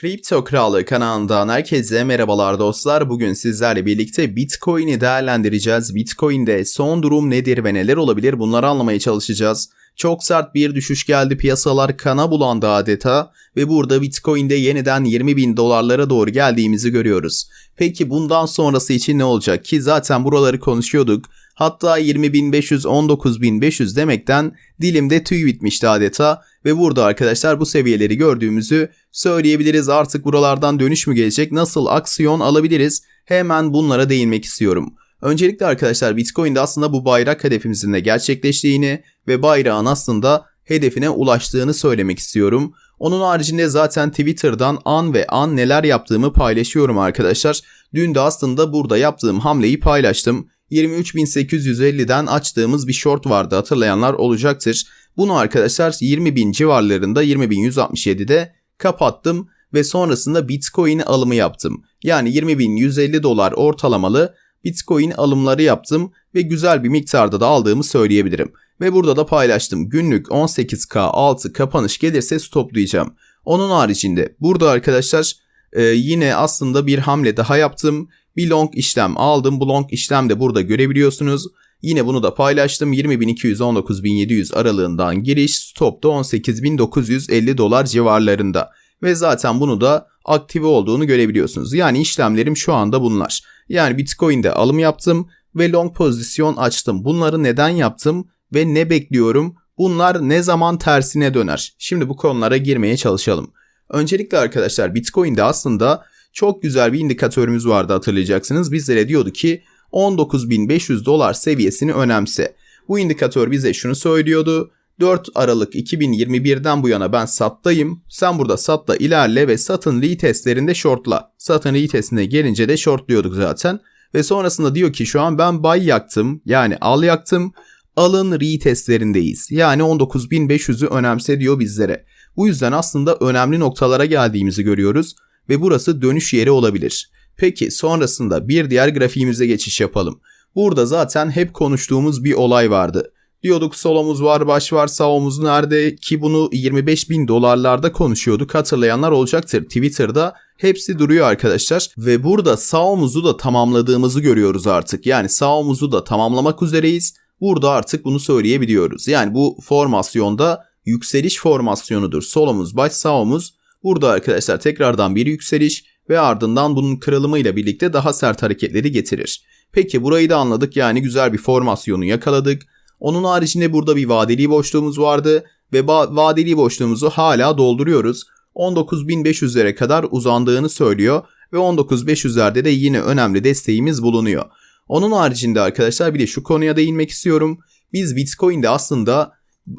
Kripto Kralı kanalından herkese merhabalar dostlar. Bugün sizlerle birlikte Bitcoin'i değerlendireceğiz. Bitcoin'de son durum nedir ve neler olabilir bunları anlamaya çalışacağız. Çok sert bir düşüş geldi piyasalar kana bulandı adeta ve burada Bitcoin'de yeniden 20 bin dolarlara doğru geldiğimizi görüyoruz. Peki bundan sonrası için ne olacak ki zaten buraları konuşuyorduk. Hatta 20.500 19.500 demekten dilimde tüy bitmişti adeta ve burada arkadaşlar bu seviyeleri gördüğümüzü söyleyebiliriz. Artık buralardan dönüş mü gelecek? Nasıl aksiyon alabiliriz? Hemen bunlara değinmek istiyorum. Öncelikle arkadaşlar Bitcoin'de aslında bu bayrak hedefimizin de gerçekleştiğini ve bayrağın aslında hedefine ulaştığını söylemek istiyorum. Onun haricinde zaten Twitter'dan an ve an neler yaptığımı paylaşıyorum arkadaşlar. Dün de aslında burada yaptığım hamleyi paylaştım. 23.850'den açtığımız bir short vardı hatırlayanlar olacaktır. Bunu arkadaşlar 20.000 civarlarında 20.167'de kapattım ve sonrasında Bitcoin alımı yaptım. Yani 20.150 dolar ortalamalı Bitcoin alımları yaptım ve güzel bir miktarda da aldığımı söyleyebilirim. Ve burada da paylaştım. Günlük 18K altı kapanış gelirse stoplayacağım. Onun haricinde burada arkadaşlar e, yine aslında bir hamle daha yaptım. Bir long işlem aldım. Bu long işlem de burada görebiliyorsunuz. Yine bunu da paylaştım. 20.200-19.700 aralığından giriş stopta 18.950 dolar civarlarında. Ve zaten bunu da aktive olduğunu görebiliyorsunuz. Yani işlemlerim şu anda bunlar. Yani Bitcoin'de alım yaptım ve long pozisyon açtım. Bunları neden yaptım ve ne bekliyorum? Bunlar ne zaman tersine döner? Şimdi bu konulara girmeye çalışalım. Öncelikle arkadaşlar Bitcoin'de aslında çok güzel bir indikatörümüz vardı hatırlayacaksınız. Bizlere diyordu ki 19.500 dolar seviyesini önemse. Bu indikatör bize şunu söylüyordu. 4 Aralık 2021'den bu yana ben sattayım. Sen burada satla ilerle ve satın retestlerinde shortla. Satın retestine gelince de shortluyorduk zaten. Ve sonrasında diyor ki şu an ben buy yaktım yani al yaktım. Alın retestlerindeyiz. Yani 19.500'ü önemse diyor bizlere. Bu yüzden aslında önemli noktalara geldiğimizi görüyoruz ve burası dönüş yeri olabilir. Peki sonrasında bir diğer grafiğimize geçiş yapalım. Burada zaten hep konuştuğumuz bir olay vardı. Diyorduk sol omuz var, baş var, sağ omuz nerede ki bunu 25 bin dolarlarda konuşuyorduk. Hatırlayanlar olacaktır. Twitter'da hepsi duruyor arkadaşlar. Ve burada sağ da tamamladığımızı görüyoruz artık. Yani sağ da tamamlamak üzereyiz. Burada artık bunu söyleyebiliyoruz. Yani bu formasyonda yükseliş formasyonudur. Sol omuz, baş, sağ omuz. Burada arkadaşlar tekrardan bir yükseliş ve ardından bunun kırılımıyla birlikte daha sert hareketleri getirir. Peki burayı da anladık yani güzel bir formasyonu yakaladık. Onun haricinde burada bir vadeli boşluğumuz vardı ve vadeli boşluğumuzu hala dolduruyoruz. 19.500'lere kadar uzandığını söylüyor ve 19.500'lerde de yine önemli desteğimiz bulunuyor. Onun haricinde arkadaşlar bir de şu konuya değinmek istiyorum. Biz Bitcoin'de aslında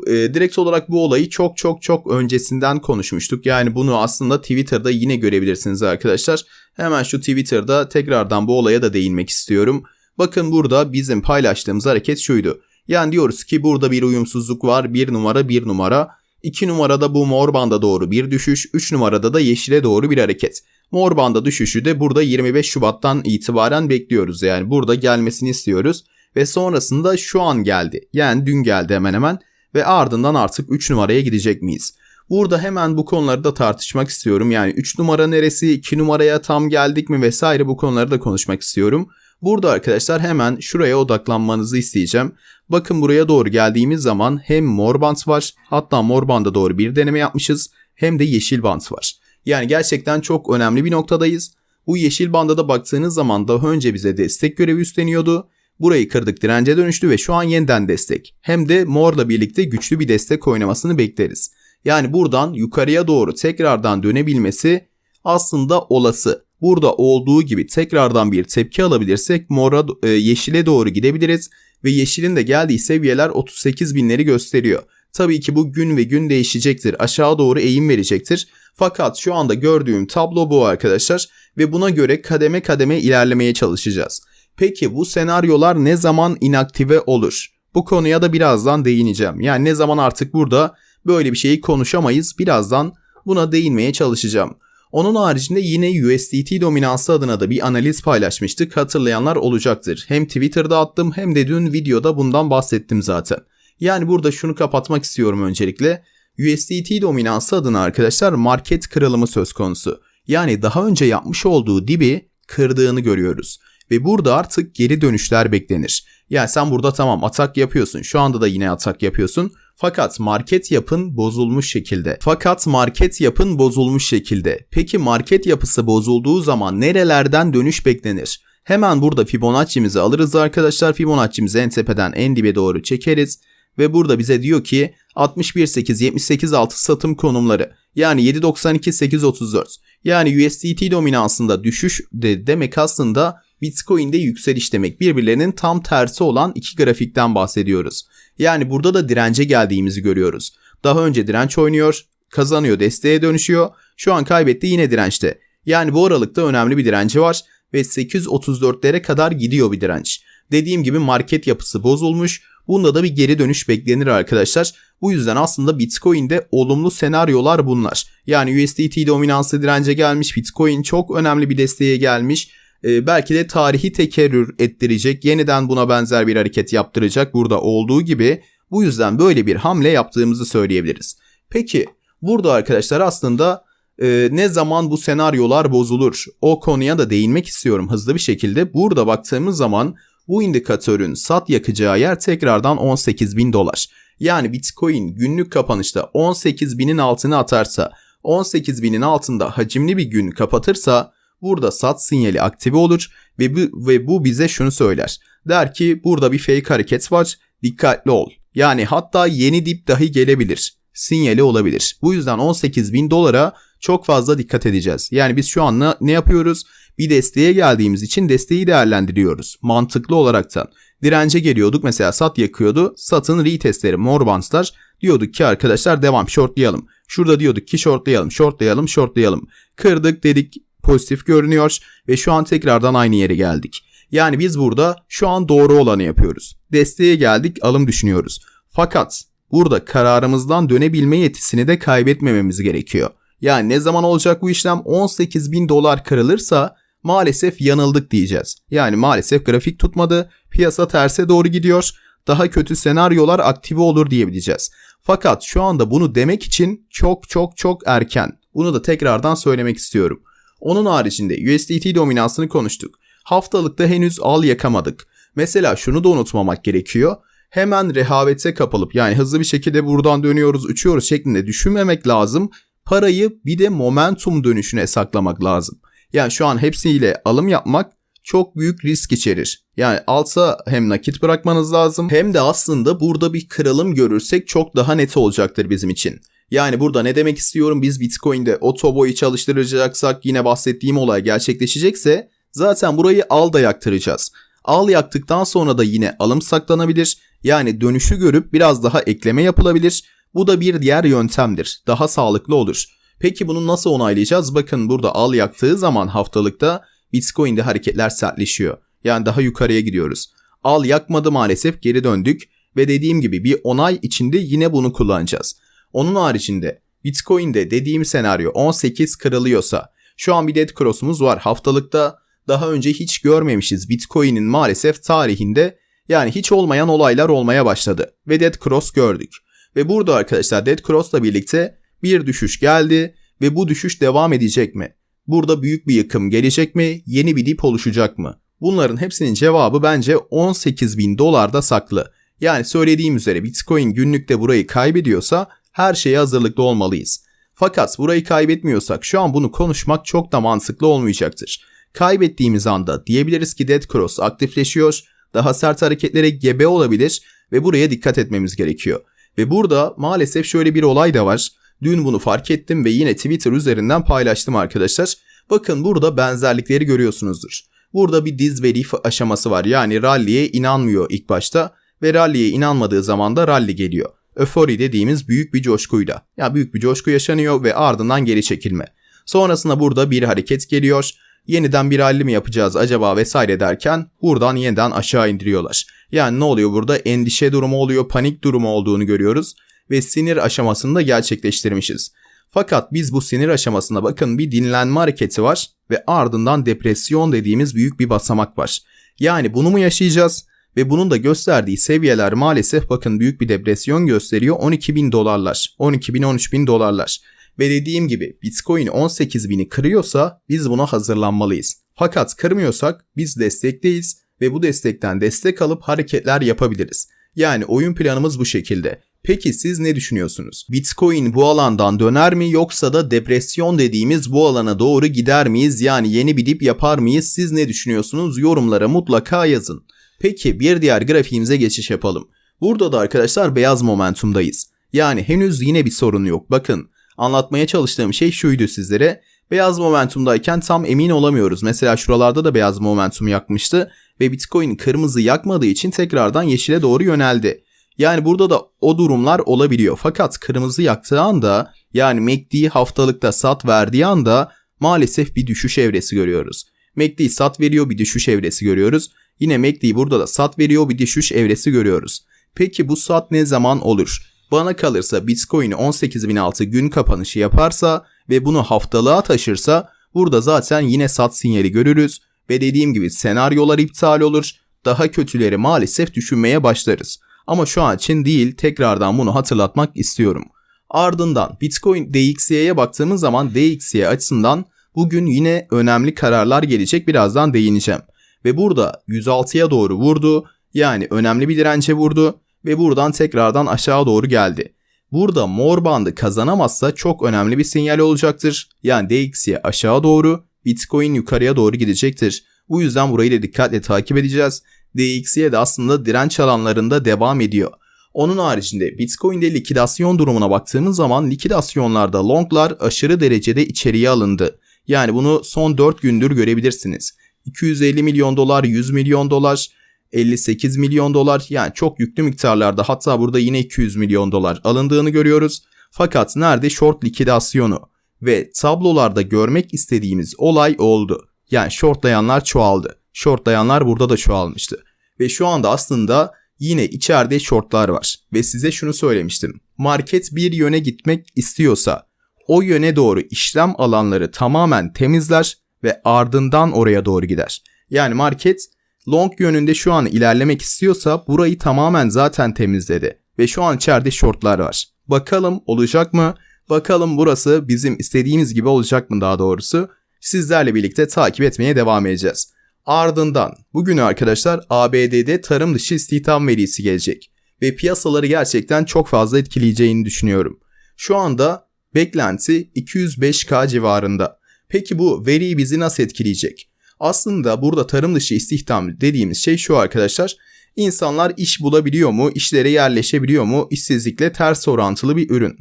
e, direkt olarak bu olayı çok çok çok öncesinden konuşmuştuk. Yani bunu aslında Twitter'da yine görebilirsiniz arkadaşlar. Hemen şu Twitter'da tekrardan bu olaya da değinmek istiyorum. Bakın burada bizim paylaştığımız hareket şuydu. Yani diyoruz ki burada bir uyumsuzluk var. Bir numara bir numara. 2 numarada bu mor banda doğru bir düşüş. 3 numarada da yeşile doğru bir hareket. Mor banda düşüşü de burada 25 Şubat'tan itibaren bekliyoruz. Yani burada gelmesini istiyoruz. Ve sonrasında şu an geldi. Yani dün geldi hemen hemen. Ve ardından artık 3 numaraya gidecek miyiz? Burada hemen bu konuları da tartışmak istiyorum. Yani 3 numara neresi, 2 numaraya tam geldik mi vesaire bu konuları da konuşmak istiyorum. Burada arkadaşlar hemen şuraya odaklanmanızı isteyeceğim. Bakın buraya doğru geldiğimiz zaman hem mor bant var hatta mor banda doğru bir deneme yapmışız hem de yeşil bant var. Yani gerçekten çok önemli bir noktadayız. Bu yeşil banda da baktığınız zaman daha önce bize destek görevi üstleniyordu. Burayı kırdık dirence dönüştü ve şu an yeniden destek. Hem de morla birlikte güçlü bir destek oynamasını bekleriz. Yani buradan yukarıya doğru tekrardan dönebilmesi aslında olası. Burada olduğu gibi tekrardan bir tepki alabilirsek mora e, yeşile doğru gidebiliriz ve yeşilin de geldiği seviyeler 38 binleri gösteriyor. Tabii ki bu gün ve gün değişecektir. Aşağı doğru eğim verecektir. Fakat şu anda gördüğüm tablo bu arkadaşlar ve buna göre kademe kademe ilerlemeye çalışacağız. Peki bu senaryolar ne zaman inaktive olur? Bu konuya da birazdan değineceğim. Yani ne zaman artık burada böyle bir şeyi konuşamayız. Birazdan buna değinmeye çalışacağım. Onun haricinde yine USDT dominansı adına da bir analiz paylaşmıştık. Hatırlayanlar olacaktır. Hem Twitter'da attım hem de dün videoda bundan bahsettim zaten. Yani burada şunu kapatmak istiyorum öncelikle. USDT dominansı adına arkadaşlar market kırılımı söz konusu. Yani daha önce yapmış olduğu dibi kırdığını görüyoruz. Ve burada artık geri dönüşler beklenir. Yani sen burada tamam atak yapıyorsun. Şu anda da yine atak yapıyorsun. Fakat market yapın bozulmuş şekilde. Fakat market yapın bozulmuş şekilde. Peki market yapısı bozulduğu zaman nerelerden dönüş beklenir? Hemen burada Fibonacci'mizi alırız arkadaşlar. Fibonacci'mizi en tepeden en dibe doğru çekeriz. Ve burada bize diyor ki 61.8, 78.6 satım konumları. Yani 7.92, 8.34. Yani USDT dominansında düşüş de demek aslında Bitcoin'de yükseliş demek. Birbirlerinin tam tersi olan iki grafikten bahsediyoruz. Yani burada da dirence geldiğimizi görüyoruz. Daha önce direnç oynuyor, kazanıyor, desteğe dönüşüyor. Şu an kaybetti yine dirençte. Yani bu aralıkta önemli bir direnci var ve 834'lere kadar gidiyor bir direnç. Dediğim gibi market yapısı bozulmuş. Bunda da bir geri dönüş beklenir arkadaşlar. Bu yüzden aslında Bitcoin'de olumlu senaryolar bunlar. Yani USDT dominansı dirence gelmiş, Bitcoin çok önemli bir desteğe gelmiş. Ee, belki de tarihi tekerrür ettirecek, yeniden buna benzer bir hareket yaptıracak burada olduğu gibi. Bu yüzden böyle bir hamle yaptığımızı söyleyebiliriz. Peki burada arkadaşlar aslında e, ne zaman bu senaryolar bozulur? O konuya da değinmek istiyorum hızlı bir şekilde. Burada baktığımız zaman bu indikatörün sat yakacağı yer tekrardan 18 bin dolar. Yani Bitcoin günlük kapanışta 18 binin altına atarsa 18 binin altında hacimli bir gün kapatırsa burada sat sinyali aktive olur ve bu, ve bu bize şunu söyler. Der ki burada bir fake hareket var dikkatli ol. Yani hatta yeni dip dahi gelebilir. Sinyali olabilir. Bu yüzden 18 bin dolara çok fazla dikkat edeceğiz. Yani biz şu an ne yapıyoruz? Bir desteğe geldiğimiz için desteği değerlendiriyoruz. Mantıklı olaraktan. Dirence geliyorduk mesela sat yakıyordu. Satın retestleri mor bantlar. Diyorduk ki arkadaşlar devam shortlayalım. Şurada diyorduk ki shortlayalım, shortlayalım, shortlayalım. Kırdık dedik pozitif görünüyor ve şu an tekrardan aynı yere geldik. Yani biz burada şu an doğru olanı yapıyoruz. Desteğe geldik alım düşünüyoruz. Fakat burada kararımızdan dönebilme yetisini de kaybetmememiz gerekiyor. Yani ne zaman olacak bu işlem? 18 bin dolar kırılırsa maalesef yanıldık diyeceğiz. Yani maalesef grafik tutmadı, piyasa terse doğru gidiyor, daha kötü senaryolar aktive olur diyebileceğiz. Fakat şu anda bunu demek için çok çok çok erken. Bunu da tekrardan söylemek istiyorum. Onun haricinde USDT dominansını konuştuk. Haftalıkta henüz al yakamadık. Mesela şunu da unutmamak gerekiyor. Hemen rehavete kapılıp yani hızlı bir şekilde buradan dönüyoruz, uçuyoruz şeklinde düşünmemek lazım. Parayı bir de momentum dönüşüne saklamak lazım. Yani şu an hepsiyle alım yapmak çok büyük risk içerir. Yani alsa hem nakit bırakmanız lazım hem de aslında burada bir kırılım görürsek çok daha net olacaktır bizim için. Yani burada ne demek istiyorum biz Bitcoin'de o toboyu çalıştıracaksak yine bahsettiğim olay gerçekleşecekse zaten burayı al da yaktıracağız. Al yaktıktan sonra da yine alım saklanabilir. Yani dönüşü görüp biraz daha ekleme yapılabilir. Bu da bir diğer yöntemdir. Daha sağlıklı olur. Peki bunu nasıl onaylayacağız? Bakın burada al yaktığı zaman haftalıkta Bitcoin'de hareketler sertleşiyor. Yani daha yukarıya gidiyoruz. Al yakmadı maalesef geri döndük ve dediğim gibi bir onay içinde yine bunu kullanacağız. Onun haricinde Bitcoin'de dediğim senaryo 18 kırılıyorsa şu an bir dead cross'umuz var. Haftalıkta daha önce hiç görmemişiz Bitcoin'in maalesef tarihinde yani hiç olmayan olaylar olmaya başladı ve dead cross gördük. Ve burada arkadaşlar dead cross'la birlikte bir düşüş geldi ve bu düşüş devam edecek mi? Burada büyük bir yıkım gelecek mi? Yeni bir dip oluşacak mı? Bunların hepsinin cevabı bence 18 bin dolarda saklı. Yani söylediğim üzere Bitcoin günlükte burayı kaybediyorsa her şeye hazırlıklı olmalıyız. Fakat burayı kaybetmiyorsak şu an bunu konuşmak çok da mantıklı olmayacaktır. Kaybettiğimiz anda diyebiliriz ki Dead Cross aktifleşiyor, daha sert hareketlere gebe olabilir ve buraya dikkat etmemiz gerekiyor. Ve burada maalesef şöyle bir olay da var. Dün bunu fark ettim ve yine Twitter üzerinden paylaştım arkadaşlar. Bakın burada benzerlikleri görüyorsunuzdur. Burada bir disbelief aşaması var. Yani rally'e inanmıyor ilk başta ve rally'e inanmadığı zaman da rally geliyor. Euphoria dediğimiz büyük bir coşkuyla. Ya yani büyük bir coşku yaşanıyor ve ardından geri çekilme. Sonrasında burada bir hareket geliyor. Yeniden bir rally mi yapacağız acaba vesaire derken buradan yeniden aşağı indiriyorlar. Yani ne oluyor burada? Endişe durumu oluyor, panik durumu olduğunu görüyoruz ve sinir aşamasını da gerçekleştirmişiz. Fakat biz bu sinir aşamasında bakın bir dinlenme hareketi var ve ardından depresyon dediğimiz büyük bir basamak var. Yani bunu mu yaşayacağız? Ve bunun da gösterdiği seviyeler maalesef bakın büyük bir depresyon gösteriyor 12 bin dolarlar. 12 bin 13 bin dolarlar. Ve dediğim gibi Bitcoin 18.000'i kırıyorsa biz buna hazırlanmalıyız. Fakat kırmıyorsak biz destekteyiz ve bu destekten destek alıp hareketler yapabiliriz. Yani oyun planımız bu şekilde. Peki siz ne düşünüyorsunuz? Bitcoin bu alandan döner mi yoksa da depresyon dediğimiz bu alana doğru gider miyiz? Yani yeni bir dip yapar mıyız? Siz ne düşünüyorsunuz? Yorumlara mutlaka yazın. Peki bir diğer grafiğimize geçiş yapalım. Burada da arkadaşlar beyaz momentumdayız. Yani henüz yine bir sorun yok. Bakın anlatmaya çalıştığım şey şuydu sizlere. Beyaz momentumdayken tam emin olamıyoruz. Mesela şuralarda da beyaz momentum yakmıştı ve Bitcoin kırmızı yakmadığı için tekrardan yeşile doğru yöneldi. Yani burada da o durumlar olabiliyor. Fakat kırmızı yaktığı anda yani MACD haftalıkta sat verdiği anda maalesef bir düşüş evresi görüyoruz. MACD sat veriyor bir düşüş evresi görüyoruz. Yine MACD burada da sat veriyor bir düşüş evresi görüyoruz. Peki bu sat ne zaman olur? Bana kalırsa Bitcoin 18.006 gün kapanışı yaparsa ve bunu haftalığa taşırsa burada zaten yine sat sinyali görürüz ve dediğim gibi senaryolar iptal olur. Daha kötüleri maalesef düşünmeye başlarız. Ama şu an için değil tekrardan bunu hatırlatmak istiyorum. Ardından Bitcoin DXY'ye baktığımız zaman DXY açısından bugün yine önemli kararlar gelecek birazdan değineceğim. Ve burada 106'ya doğru vurdu yani önemli bir dirence vurdu ve buradan tekrardan aşağı doğru geldi. Burada mor bandı kazanamazsa çok önemli bir sinyal olacaktır. Yani DXY aşağı doğru, Bitcoin yukarıya doğru gidecektir. Bu yüzden burayı da dikkatle takip edeceğiz. DXY de aslında direnç alanlarında devam ediyor. Onun haricinde Bitcoin'de likidasyon durumuna baktığımız zaman likidasyonlarda longlar aşırı derecede içeriye alındı. Yani bunu son 4 gündür görebilirsiniz. 250 milyon dolar, 100 milyon dolar, 58 milyon dolar yani çok yüklü miktarlarda hatta burada yine 200 milyon dolar alındığını görüyoruz. Fakat nerede short likidasyonu ve tablolarda görmek istediğimiz olay oldu. Yani shortlayanlar çoğaldı. Shortlayanlar burada da çoğalmıştı. Ve şu anda aslında yine içeride shortlar var. Ve size şunu söylemiştim. Market bir yöne gitmek istiyorsa o yöne doğru işlem alanları tamamen temizler ve ardından oraya doğru gider. Yani market long yönünde şu an ilerlemek istiyorsa burayı tamamen zaten temizledi ve şu an içeride shortlar var. Bakalım olacak mı? Bakalım burası bizim istediğimiz gibi olacak mı daha doğrusu? Sizlerle birlikte takip etmeye devam edeceğiz. Ardından bugün arkadaşlar ABD'de tarım dışı istihdam verisi gelecek ve piyasaları gerçekten çok fazla etkileyeceğini düşünüyorum. Şu anda beklenti 205k civarında. Peki bu veriyi bizi nasıl etkileyecek? Aslında burada tarım dışı istihdam dediğimiz şey şu arkadaşlar. İnsanlar iş bulabiliyor mu, işlere yerleşebiliyor mu, işsizlikle ters orantılı bir ürün.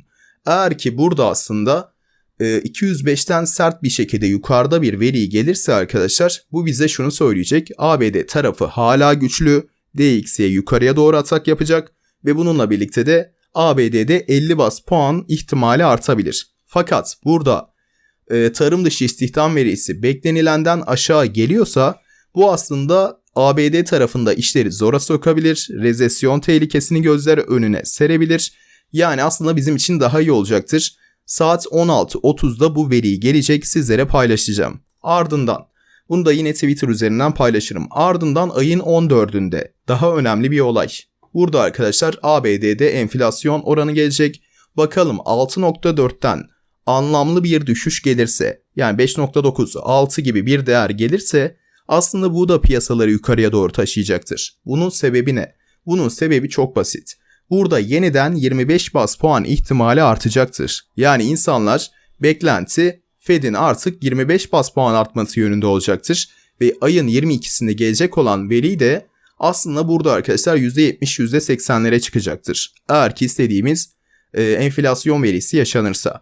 Eğer ki burada aslında 205'ten e, sert bir şekilde yukarıda bir veri gelirse arkadaşlar bu bize şunu söyleyecek. ABD tarafı hala güçlü. DXY yukarıya doğru atak yapacak ve bununla birlikte de ABD'de 50 bas puan ihtimali artabilir. Fakat burada e, tarım dışı istihdam verisi beklenilenden aşağı geliyorsa bu aslında ABD tarafında işleri zora sokabilir, rezesyon tehlikesini gözler önüne serebilir. Yani aslında bizim için daha iyi olacaktır. Saat 16.30'da bu veriyi gelecek sizlere paylaşacağım. Ardından bunu da yine Twitter üzerinden paylaşırım. Ardından ayın 14'ünde daha önemli bir olay. Burada arkadaşlar ABD'de enflasyon oranı gelecek. Bakalım 6.4'ten anlamlı bir düşüş gelirse yani 5.9, 6 gibi bir değer gelirse aslında bu da piyasaları yukarıya doğru taşıyacaktır. Bunun sebebi ne? Bunun sebebi çok basit. Burada yeniden 25 bas puan ihtimali artacaktır. Yani insanlar beklenti Fed'in artık 25 bas puan artması yönünde olacaktır. Ve ayın 22'sinde gelecek olan veri de aslında burada arkadaşlar %70 %80'lere çıkacaktır. Eğer ki istediğimiz e, enflasyon verisi yaşanırsa.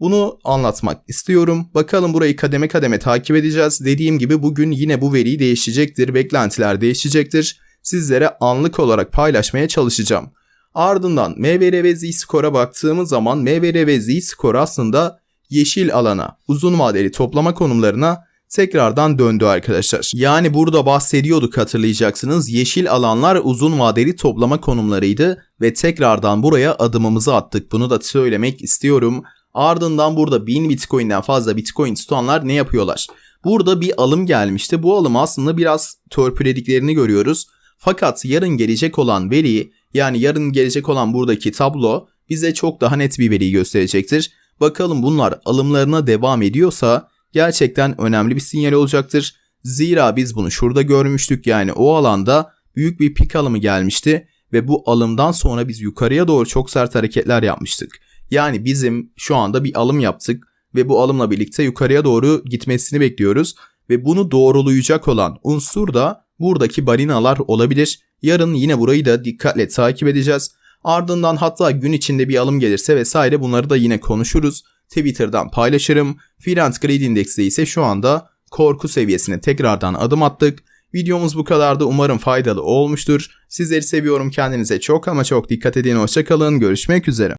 Bunu anlatmak istiyorum. Bakalım burayı kademe kademe takip edeceğiz. Dediğim gibi bugün yine bu veri değişecektir. Beklentiler değişecektir. Sizlere anlık olarak paylaşmaya çalışacağım. Ardından MVR ve Z-Score'a baktığımız zaman MVR ve Z-Score aslında yeşil alana, uzun vadeli toplama konumlarına tekrardan döndü arkadaşlar. Yani burada bahsediyorduk hatırlayacaksınız. Yeşil alanlar uzun vadeli toplama konumlarıydı ve tekrardan buraya adımımızı attık. Bunu da söylemek istiyorum. Ardından burada 1000 Bitcoin'den fazla Bitcoin tutanlar ne yapıyorlar? Burada bir alım gelmişti. Bu alım aslında biraz törpülediklerini görüyoruz. Fakat yarın gelecek olan veri yani yarın gelecek olan buradaki tablo bize çok daha net bir veriyi gösterecektir. Bakalım bunlar alımlarına devam ediyorsa gerçekten önemli bir sinyal olacaktır. Zira biz bunu şurada görmüştük yani o alanda büyük bir pik alımı gelmişti ve bu alımdan sonra biz yukarıya doğru çok sert hareketler yapmıştık. Yani bizim şu anda bir alım yaptık ve bu alımla birlikte yukarıya doğru gitmesini bekliyoruz ve bunu doğrulayacak olan unsur da buradaki balinalar olabilir. Yarın yine burayı da dikkatle takip edeceğiz. Ardından hatta gün içinde bir alım gelirse vesaire bunları da yine konuşuruz. Twitter'dan paylaşırım. Finans Grade Index'te ise şu anda korku seviyesine tekrardan adım attık. Videomuz bu kadardı. Umarım faydalı olmuştur. Sizleri seviyorum. Kendinize çok ama çok dikkat edin. Hoşçakalın. Görüşmek üzere.